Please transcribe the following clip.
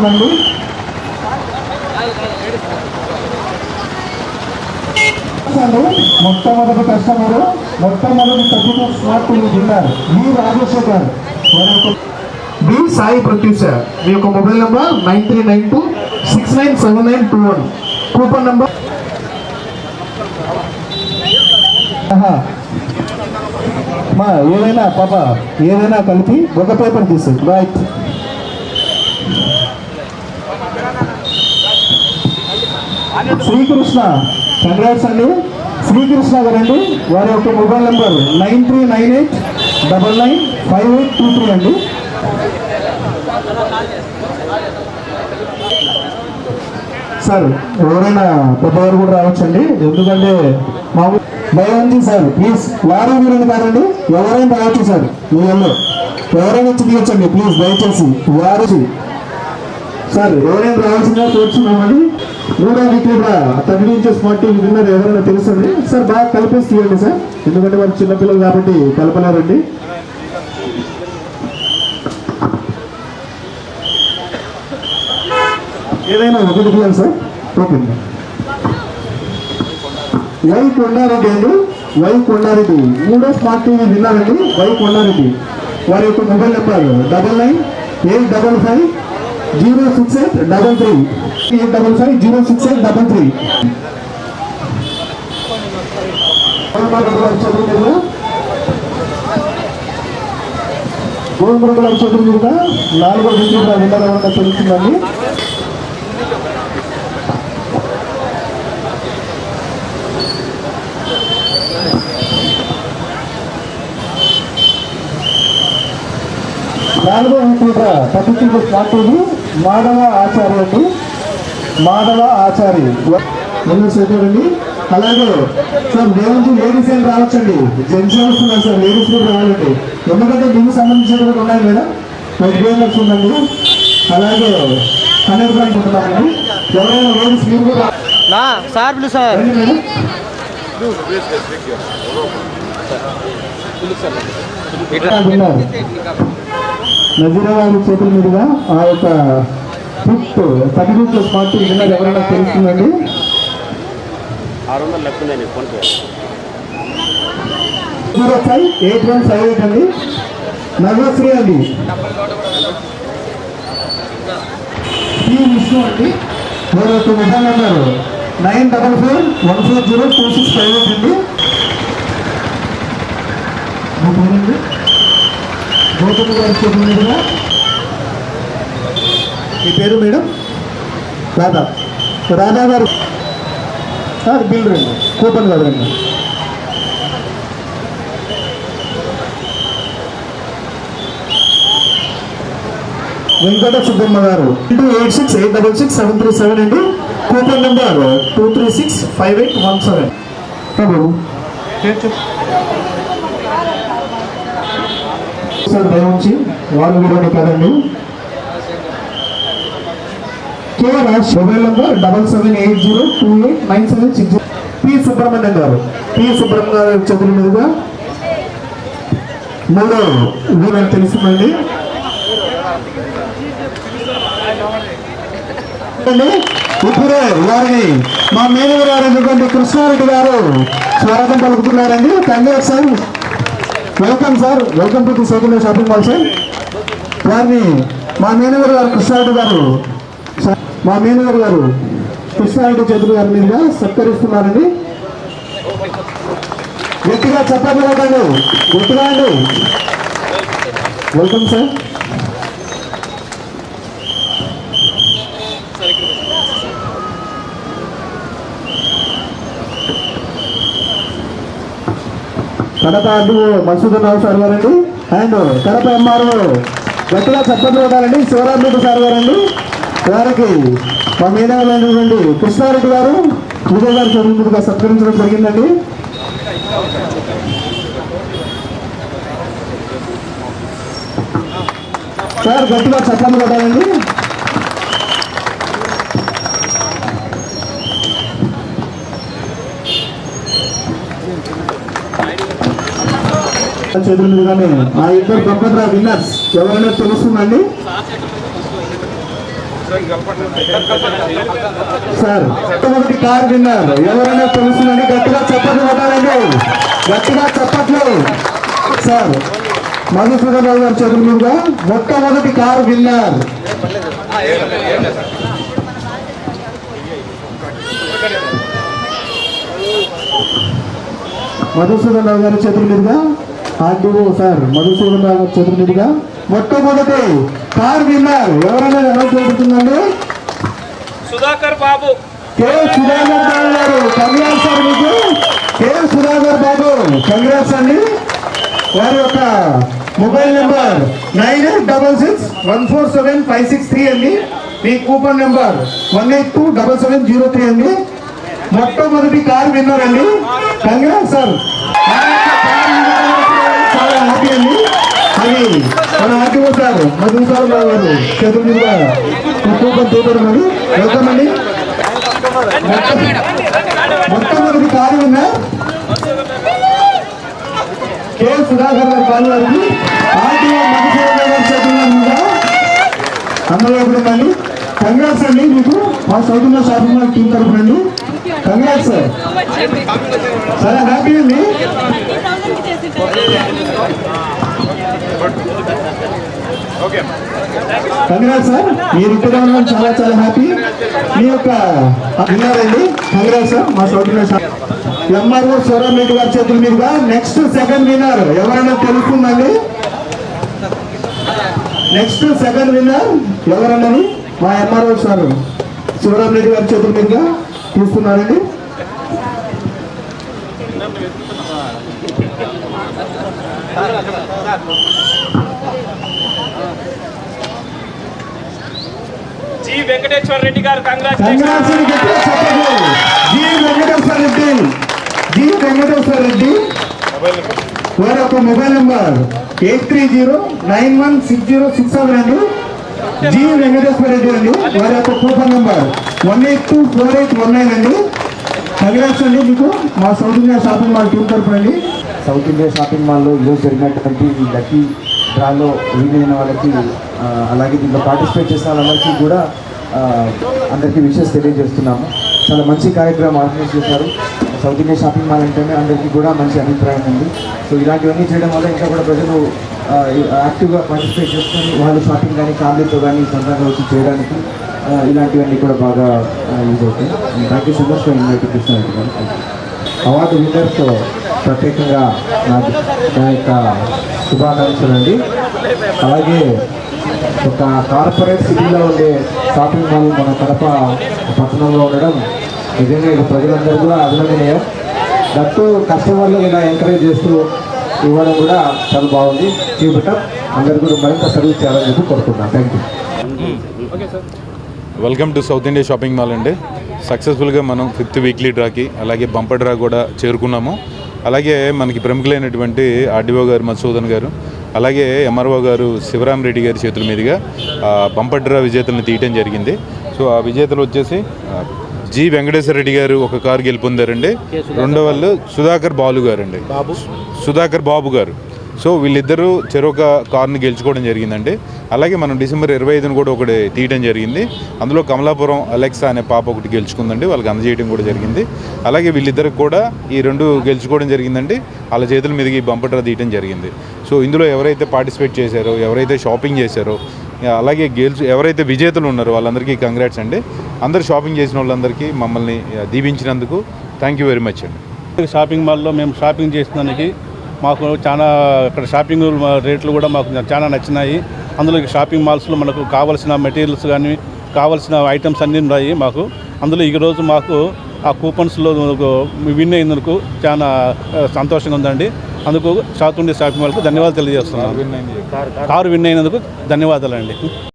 అండి మొట్టమొదటి కస్టమర్ మొట్టమొదటి తగ్గుతూ స్మార్ట్ టీవీ విన్నారు మీ రాజశేఖర్ బి సాయి ప్రత్యూష మీ యొక్క mobile number nine three nine two six nine seven nine two one. Coupon number? మా ఏదైనా పాప ఏదైనా కలిపి ఒక పేపర్ తీసు రైట్ శ్రీకృష్ణ. కంగ్రాట్స్ అండి. శ్రీకృష్ణ గారండి. వారి యొక్క mobile number nine three nine eight double nine five eight two three అండి. సార్ ఎవరైనా పెద్దవారు కూడా రావచ్చండి. ఎందుకంటే మామూలు దయవంతి సార్ ప్లీజ్ వారు మీరు కాదండి. ఎవరైనా రావచ్చు సార్ మీ ఎవరైనా వచ్చి దిగొచ్చండి ప్లీజ్ దయచేసి. వారు సార్ ఎవరైనా రావాల్సిందిగా కోరుచున్నామండి. మూడో కూడా తగిలించే స్మార్ట్ టీవీ విన్నర్ ఎవరైనా తెలుసండి? సార్ బాగా కలిపేసి తీయండి సార్. ఎందుకంటే వాళ్ళు చిన్నపిల్లలు కాబట్టి కలపలేరండి. ఏదైనా ఒకటి తీయాలి సార్. ఓకే. వై కొండారెడ్డి అండి. వై కొండారెడ్డి. మూడో స్మార్ట్ టీవీ విన్నారండి? వై కొండారెడ్డి. వారి యొక్క mobile number double nine eight double five zero six eight double three. Eight double five zero six eight double three. Govindareddy చదువు మీద నాలుగో డిగ్రీ విన్నర్ తెలుస్తుందండి నాలుగో కూడా పద్ధతిలో స్వాతులు మాధవ ఆచార్య అండి మాధవ ఆచారి. ముందు చూడండి అలాగే సార్ దేవుడి లేడీస్ ఏం రావచ్చండి? జెంట్స్ వస్తున్నారు సార్? లేడీస్ కూడా రావాలండి. ఎందుకంటే దీనికి సంబంధించిన కూడా ఉన్నాయి కదా మెటీరియల్స్ ఉందండి. అలాగే హండ్రెడ్ పాయింట్ ఉంటున్నామండి ఎవరైనా లేడీస్ మీరు కూడా నా సార్ మేడం. విన్నారు నజీరా గారి చేతుల మీదుగా ఆ యొక్క ఫిఫ్త్ తగిలించే స్మార్ట్ విన్నర్ ఎవరైనా తెలుస్తుందండి? ఆరు వందలు లెక్క ఉంది PhonePe zero five eight one five eight అండి. నగశ్రీ అండి. ఈ విష్ణు అండి. వారి యొక్క mobile number nine double four one four zero two six five eight అండి మీ పేరండి గౌతమ్ గారి మీ పేరు మేడం? రాధా. రాధా గారు సార్ బిల్ రండి. కూపన్ కాదు రండి. వెంకట సుబ్బమ్మ గారు. Two eight six eight double six seven three seven అండి. Coupon number two three six five eight one seven. Babu sir దయవుంచి వారు కూడా కదండి కేవలం mobile number double seven eight zero two eight nine seven six zero. P. Subrahmanyam గారు P. Subrahmanyam గారి చేతుల మీదుగా మూడో ఇది తెలుస్తుందండి అండి, ఇప్పుడే వారిని మా మేనేజర్ గారు కృష్ణారెడ్డి గారు స్వాగతం పలుకుతున్నారండి. తండ్రి ఒకసారి welcome sir. Welcome to the second shopping mall sir. వారిని మా మేనేజర్ గారు కృష్ణారెడ్డి గారు సార్, మా మేనేజర్ గారు కృష్ణారెడ్డి చేతులు గారి మీదుగా సత్కరిస్తున్నారండి. గట్టిగా చెప్పండి గట్టిగా అండి. Welcome sir. Kadapa RDO Masudan Rao sir గారండి. అండ్ కడప ఎంఆర్ఓ గట్టిగా చప్పట్లు కొట్టాలండి. శివరామరెడ్డి సార్ గారండి వారికి మా మీనవలైనటువంటి కృష్ణారెడ్డి గారు విజయ్ గారు చదువుగా సత్కరించడం జరిగిందండి. సార్ గట్టిగా చప్పట్లు కొట్టాలండి. చేతుల మీదుగానే ఆ ఇద్దరు గొప్ప విన్నర్స్ ఎవరైనా తెలుస్తుందండి? సార్ మొట్టమొదటి కార్ విన్నారు ఎవరైనా తెలుసునని గట్టిగా చప్పట్లు కొట్టాలండి. గట్టిగా చప్పట్లు. సార్ మధుసూదన్ రావు గారి చేతుల మీదుగా మొట్టమొదటి కార్ విన్నారు. మధుసూదన్ రావు గారి చేతుల మీదుగా ఆర్డీఓ సార్ మధుసూదన్ రావు మీదుగా మొట్టమొదటి కార్ విన్నారు ఎవరైనా అనౌన్స్ చేయబడుతుందండి? సుధాకర్ బాబు. కె. సుధాకర్ బాబు గారు కంగ్రాట్స్ సార్ మీకు. కె. సుధాకర్ బాబు కంగ్రాట్స్ అండి. వారి యొక్క mobile number nine eight double six one four seven five six three అండి. మీ coupon number one eight two double seven zero three అండి. మొట్టమొదటి కార్ విన్నర్ అండి. కంగ్రాట్స్ సార్ చాలా హ్యాపీ అండి అది మన ఆర్టీఓ సార్ గారు చేతుల మీదుగా కుటుంబం కూపన్ తీపడం అండి వెల్కమ్ అండి మొట్టమొదటి కారు ఉన్నా కె. సుధాకర్ గారి కాలు వారికి. ఆర్టీఓ మధుసూదన్ గారి చేతుల మీదుగా అందులో మళ్ళీ కంగ్రాట్స్ అండి మీకు. మా సౌత్ షాపింగ్ మాల్ టీం తరఫున అండి కంగ్రాట్స్. సార్ చాలా హ్యాపీ అండి. కంగ్రాట్స్ సార్ మీరు ఇక్కడ ఉండడం చాలా చాలా హ్యాపీ మీ యొక్క విన్నారండి? కంగ్రాట్స్ సార్ మా సౌత్ ఎంఆర్ఓ స్వరం రెడ్డి గారి చేతుల మీదుగా నెక్స్ట్ సెకండ్ విన్నర్ ఎవరైనా తెలుస్తుందండి? నెక్స్ట్ సెకండ్ విన్నర్ ఎవరన్నది? మా ఎంఆర్ఓ సార్. శివరాం రెడ్డి గారి చేతుల మీదుగా తీసుకున్నారండి. జి వెంకటేశ్వర రెడ్డి గారు జి వెంకటేశ్వర రెడ్డి. జి వెంకటేశ్వర రెడ్డి. వారి యొక్క mobile number eight three zero nine one six zero six seven అండి. జి వెంకటేశ్వర రెడ్డి అండి. వారి యొక్క coupon number one eight two four eight one nine అండి. కంగ్రాట్స్ అండి మీకు. మా south India shopping mall team తరఫున అండి. సౌత్ ఇండియా షాపింగ్ మాల్లో ఈరోజు జరిగినటువంటి ఈ లక్కీ డ్రాలో విన్ అయిన వాళ్ళకి అలాగే దీంట్లో పార్టిసిపేట్ చేసిన వాళ్ళందరికీ కూడా అందరికీ విషెస్ తెలియజేస్తున్నాము. చాలా మంచి కార్యక్రమం ఆర్గనైజ్ చేశారు. సౌత్ ఇండియా షాపింగ్ మాల్ అంటేనే అందరికీ కూడా మంచి అభిప్రాయం ఉంది. సో ఇలాంటివన్నీ చేయడం వల్ల ఇంకా కూడా ప్రజలు యాక్టివ్గా పార్టిసిపేట్ చేసుకొని వాళ్ళు షాపింగ్ కానీ ఫ్యామిలీతో కానీ సొంతంగా వచ్చి చేయడానికి ఇలాంటివన్నీ కూడా బాగా యూజ్ అవుతాయి. Thank you so much for invite Krishna గారు అవార్డు విన్నర్తో ప్రత్యేకంగా నాకు నా యొక్క శుభాకాంక్షలు అండి. అలాగే ఒక కార్పొరేట్ సిటీలో ఉండే షాపింగ్ మాల్ మన కడప పట్టణంలో ఉండడం నిజంగా ఇది ప్రజలందరూ కూడా అభినందనీయం. దట్టు కస్టమర్లు ఇలా ఎంకరేజ్ చేస్తూ ఇవ్వడం కూడా చాలా బాగుంది. చూపటం అందరు కూడా మరింత సర్వీస్ చేయాలని చెప్పి కోరుకుంటున్నాను. Thank you welcome to south India shopping mall అండి. సక్సెస్ఫుల్గా మనం ఫిఫ్త్ వీక్లీ డ్రాకి అలాగే బంపర్ డ్రా కూడా చేరుకున్నాము. అలాగే మనకి ప్రముఖులైనటువంటి ఆర్డీఓ గారు మధుసూదన్ గారు అలాగే ఎంఆర్ఓ గారు శివరాం రెడ్డి గారి చేతుల మీదుగా బంపర్ డ్రా విజేతలను తీయటం జరిగింది. సో ఆ విజేతలు వచ్చేసి జి వెంకటేశ్వర రెడ్డి గారు ఒక కారు గెలుపొందారండి. రెండో వాళ్ళు సుధాకర్ బాలు గారు అండి బాబు. సుధాకర్ బాబు గారు. సో వీళ్ళిద్దరూ చెరొక కార్ని గెలుచుకోవడం జరిగిందండి. అలాగే మనం డిసెంబర్ ఇరవై ఐదున కూడా ఒకటి తీయడం జరిగింది. అందులో కమలాపురం అలెక్సా అనే పాప ఒకటి గెలుచుకుందండి. వాళ్ళకి అందజేయడం కూడా జరిగింది. అలాగే వీళ్ళిద్దరికి కూడా ఈ రెండు గెలుచుకోవడం జరిగిందండి. వాళ్ళ చేతుల మీదకి ఈ బంపర్ తీయడం జరిగింది. సో ఇందులో ఎవరైతే పార్టిసిపేట్ చేశారో ఎవరైతే షాపింగ్ చేశారో అలాగే గెలుచు ఎవరైతే విజేతలు ఉన్నారో వాళ్ళందరికీ కంగ్రాట్స్ అండి. అందరు షాపింగ్ చేసిన వాళ్ళందరికీ మమ్మల్ని దీవించినందుకు థ్యాంక్ యూ వెరీ మచ్ అండి. షాపింగ్ మాల్లో మేము షాపింగ్ చేసినందుకు మాకు చాలా ఇక్కడ షాపింగ్ రేట్లు కూడా మాకు చాలా నచ్చినాయి. అందులో షాపింగ్ మాల్స్లో మనకు కావాల్సిన మెటీరియల్స్ కానీ కావాల్సిన ఐటమ్స్ అన్నీ ఉన్నాయి మాకు. అందులో ఈరోజు మాకు ఆ కూపన్స్లో విన్ అయినందుకు చాలా సంతోషంగా ఉందండి. అందుకు ఇండియా షాపింగ్ మాల్కు ధన్యవాదాలు తెలియజేస్తున్నాను. కారు విన్ అయినందుకు ధన్యవాదాలండి.